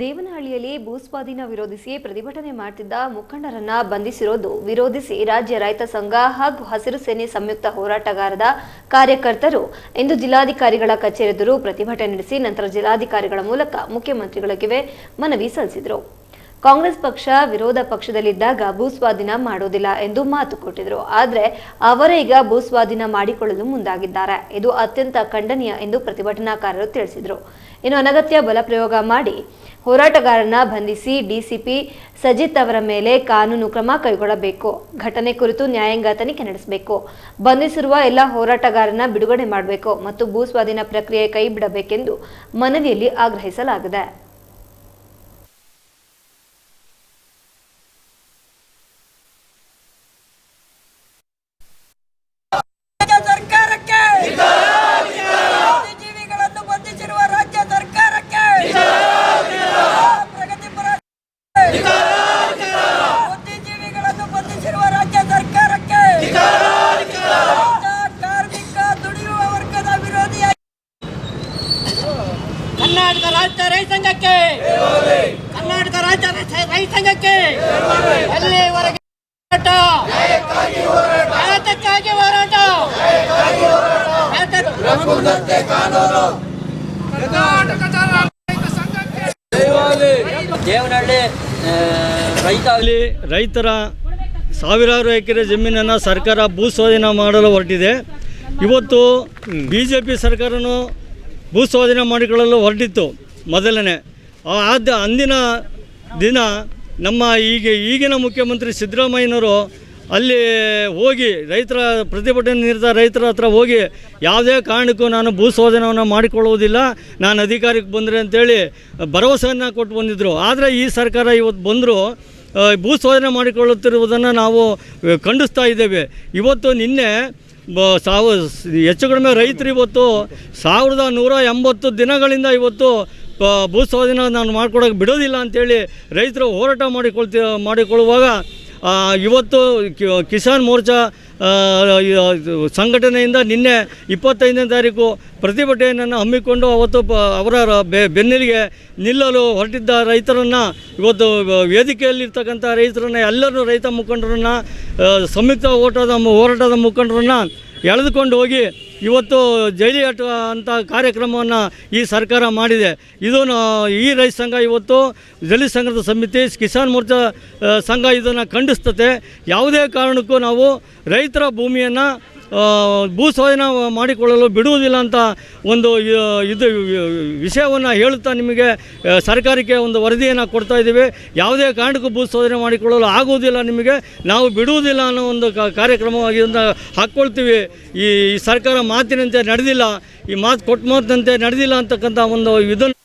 ದೇವನಹಳ್ಳಿಯಲ್ಲಿ ಭೂಸ್ವಾಧೀನ ವಿರೋಧಿಸಿ ಪ್ರತಿಭಟನೆ ಮಾಡ್ತಿದ್ದ ಮುಖಂಡರನ್ನ ಬಂಧಿಸಿರೋದು ವಿರೋಧಿಸಿ ರಾಜ್ಯ ರೈತ ಸಂಘ ಹಾಗೂ ಹಸಿರು ಸೇನೆ ಸಂಯುಕ್ತ ಹೋರಾಟಗಾರದ ಕಾರ್ಯಕರ್ತರು ಇಂದು ಜಿಲ್ಲಾಧಿಕಾರಿಗಳ ಕಚೇರಿ ಎದುರು ಪ್ರತಿಭಟನೆ ನಡೆಸಿ ನಂತರ ಜಿಲ್ಲಾಧಿಕಾರಿಗಳ ಮೂಲಕ ಮುಖ್ಯಮಂತ್ರಿಗಳಿಗೆ ಮನವಿ ಸಲ್ಲಿಸಿದರು. ಕಾಂಗ್ರೆಸ್ ಪಕ್ಷ ವಿರೋಧ ಪಕ್ಷದಲ್ಲಿದ್ದಾಗ ಭೂಸ್ವಾಧೀನ ಮಾಡೋದಿಲ್ಲ ಎಂದು ಮಾತು ಕೊಟ್ಟಿದ್ರು. ಆದರೆ ಅವರೇ ಈಗ ಭೂಸ್ವಾಧೀನ ಮಾಡಿಕೊಳ್ಳಲು ಮುಂದಾಗಿದ್ದಾರೆ. ಇದು ಅತ್ಯಂತ ಖಂಡನೀಯ ಎಂದು ಪ್ರತಿಭಟನಾಕಾರರು ತಿಳಿಸಿದರು. ಇನ್ನು ಅನಗತ್ಯ ಬಲಪ್ರಯೋಗ ಮಾಡಿ ಹೋರಾಟಗಾರನ ಬಂಧಿಸಿ ಡಿಸಿಪಿ ಸಜಿತ್ ಅವರ ಮೇಲೆ ಕಾನೂನು ಕ್ರಮ ಕೈಗೊಳ್ಳಬೇಕು. ಘಟನೆ ಕುರಿತು ನ್ಯಾಯಾಂಗ ತನಿಖೆ ನಡೆಸಬೇಕು. ಬಂಧಿಸಿರುವ ಎಲ್ಲ ಹೋರಾಟಗಾರನ ಬಿಡುಗಡೆ ಮಾಡಬೇಕು ಮತ್ತು ಭೂಸ್ವಾಧೀನ ಪ್ರಕ್ರಿಯೆ ಕೈಬಿಡಬೇಕೆಂದು ಮನವಿಯಲ್ಲಿ ಆಗ್ರಹಿಸಲಾಗಿದೆ ರಾಜ್ಯ ಸರ್ಕಾರಕ್ಕೆ ಬುದ್ಧಿಜೀವಿಗಳನ್ನು ಬಂಧಿಸಿರುವ ರಾಜ್ಯ ಸರ್ಕಾರಕ್ಕೆ ಪ್ರಗತಿಪರ ಬುದ್ಧಿಜೀವಿಗಳನ್ನು ಬಂಧಿಸಿರುವ ರಾಜ್ಯ ಸರ್ಕಾರಕ್ಕೆ ಕಾರ್ಮಿಕ ದುಡಿಯುವ ವರ್ಗದ ವಿರೋಧಿಯಾಗಿ ಕರ್ನಾಟಕ ರಾಜ್ಯ ರೈತ ಸಂಘಕ್ಕೆ. ಕರ್ನಾಟಕ ರಾಜ್ಯ ರೈತ ಸಂಘಕ್ಕೆ. ಎಲ್ಲಿವರೆಗೆ ಹೋರಾಟ? ಭಾರತಕ್ಕಾಗಿ ಹೋರಾಟ. ದೇವನಹಳ್ಳಿ ರೈತ ರೈತರ ಸಾವಿರಾರು ಎಕರೆ ಜಮೀನನ್ನು ಸರ್ಕಾರ ಭೂಸ್ವಾಧೀನ ಮಾಡಲು ಹೊರಟಿದೆ. ಇವತ್ತು ಬಿ ಜೆ ಪಿ ಸರ್ಕಾರನು ಭೂಸ್ವಾಧೀನ ಮಾಡಿಕೊಳ್ಳಲು ಹೊರಟಿತ್ತು ಮೊದಲನೇ. ಆದ ಅಂದಿನ ದಿನ ನಮ್ಮ ಈಗ ಈಗಿನ ಮುಖ್ಯಮಂತ್ರಿ ಸಿದ್ದರಾಮಯ್ಯನವರು ಅಲ್ಲಿ ಹೋಗಿ ರೈತರ ಪ್ರತಿಭಟನೆ ನಿರತ ರೈತರ ಹತ್ರ ಹೋಗಿ ಯಾವುದೇ ಕಾರಣಕ್ಕೂ ನಾನು ಭೂಸ್ವಾಧೀನವನ್ನು ಮಾಡಿಕೊಳ್ಳುವುದಿಲ್ಲ, ನಾನು ಅಧಿಕಾರಕ್ಕೆ ಬಂದರೆ ಅಂತೇಳಿ ಭರವಸೆಯನ್ನು ಕೊಟ್ಟು ಬಂದಿದ್ದರು ಆದರೆ ಈ ಸರ್ಕಾರ ಇವತ್ತು ಬಂದರು ಭೂಸೋಧನೆ ಭೂಸ್ವಾಧೀನ ಮಾಡಿಕೊಳ್ಳುತ್ತಿರುವುದನ್ನು ನಾವು ಖಂಡಿಸ್ತಾ ಇದ್ದೇವೆ. ಇವತ್ತು ನಿನ್ನೆ ಸಾವ, ಹೆಚ್ಚು ಕಡಿಮೆ ರೈತರು ಇವತ್ತು ಸಾವಿರದ ನೂರ ಎಂಬತ್ತು ದಿನಗಳಿಂದ ಇವತ್ತು ಭೂ ಸ್ವಾಧೀನ ನಾನು ಮಾಡ್ಕೊಡೋಕೆ ಬಿಡೋದಿಲ್ಲ ಅಂತೇಳಿ ರೈತರು ಹೋರಾಟ ಮಾಡಿಕೊಳ್ತಿ, ಮಾಡಿಕೊಳ್ಳುವಾಗ ಇವತ್ತು ಕಿಸಾನ್ ಮೋರ್ಚಾ ಸಂಘಟನೆಯಿಂದ ನಿನ್ನೆ ಇಪ್ಪತ್ತೈದನೇ ತಾರೀಕು ಪ್ರತಿಭಟನೆಯನ್ನು ಹಮ್ಮಿಕೊಂಡು ಅವತ್ತು ಅವರ ಬೆನ್ನೆಲಿಗೆ ನಿಲ್ಲಲು ಹೊರಟಿದ್ದ ರೈತರನ್ನು, ಇವತ್ತು ವೇದಿಕೆಯಲ್ಲಿರ್ತಕ್ಕಂಥ ರೈತರನ್ನು, ಎಲ್ಲರೂ ರೈತ ಮುಖಂಡರನ್ನು ಸಂಯುಕ್ತ ಓಟದ ಹೋರಾಟದ ಮುಖಂಡರನ್ನು ಎಳೆದುಕೊಂಡು ಹೋಗಿ ಇವತ್ತು ಜೈಲಿ ಅಟ್ ಅಂತ ಕಾರ್ಯಕ್ರಮವನ್ನು ಈ ಸರ್ಕಾರ ಮಾಡಿದೆ. ಇದು ಈ ರೈತ ಸಂಘ ಇವತ್ತು ಜೈಲಿ ಸಂಘದ ಸಮಿತಿ, ಕಿಸಾನ್ ಮೋರ್ಚಾ ಸಂಘ ಇದನ್ನು ಖಂಡಿಸ್ತತೆ ಯಾವುದೇ ಕಾರಣಕ್ಕೂ ನಾವು ರೈತರ ಭೂಮಿಯನ್ನು ಭೂಸ್ವಾಧೀನ ಮಾಡಿಕೊಳ್ಳಲು ಬಿಡುವುದಿಲ್ಲ ಅಂತ ಒಂದು ಇದು ವಿಷಯವನ್ನು ಹೇಳುತ್ತಾ ನಿಮಗೆ ಸರ್ಕಾರಕ್ಕೆ ಒಂದು ವರದಿಯನ್ನು ಕೊಡ್ತಾ ಇದ್ದೀವಿ. ಯಾವುದೇ ಕಾರಣಕ್ಕೂ ಭೂ ಸ್ವಾಧೀನ ಮಾಡಿಕೊಳ್ಳಲು ಆಗುವುದಿಲ್ಲ ನಿಮಗೆ. ನಾವು ಬಿಡುವುದಿಲ್ಲ ಅನ್ನೋ ಒಂದು ಕಾರ್ಯಕ್ರಮವಾಗಿ ಹಾಕ್ಕೊಳ್ತೀವಿ. ಈ ಸರ್ಕಾರ ಮಾತಿನಂತೆ ನಡೆದಿಲ್ಲ. ಈ ಮಾತು ಕೊಟ್ಟ ಮಾತಿನಂತೆ ನಡೆದಿಲ್ಲ ಅಂತಕ್ಕಂಥ ಒಂದು ಇದನ್ನು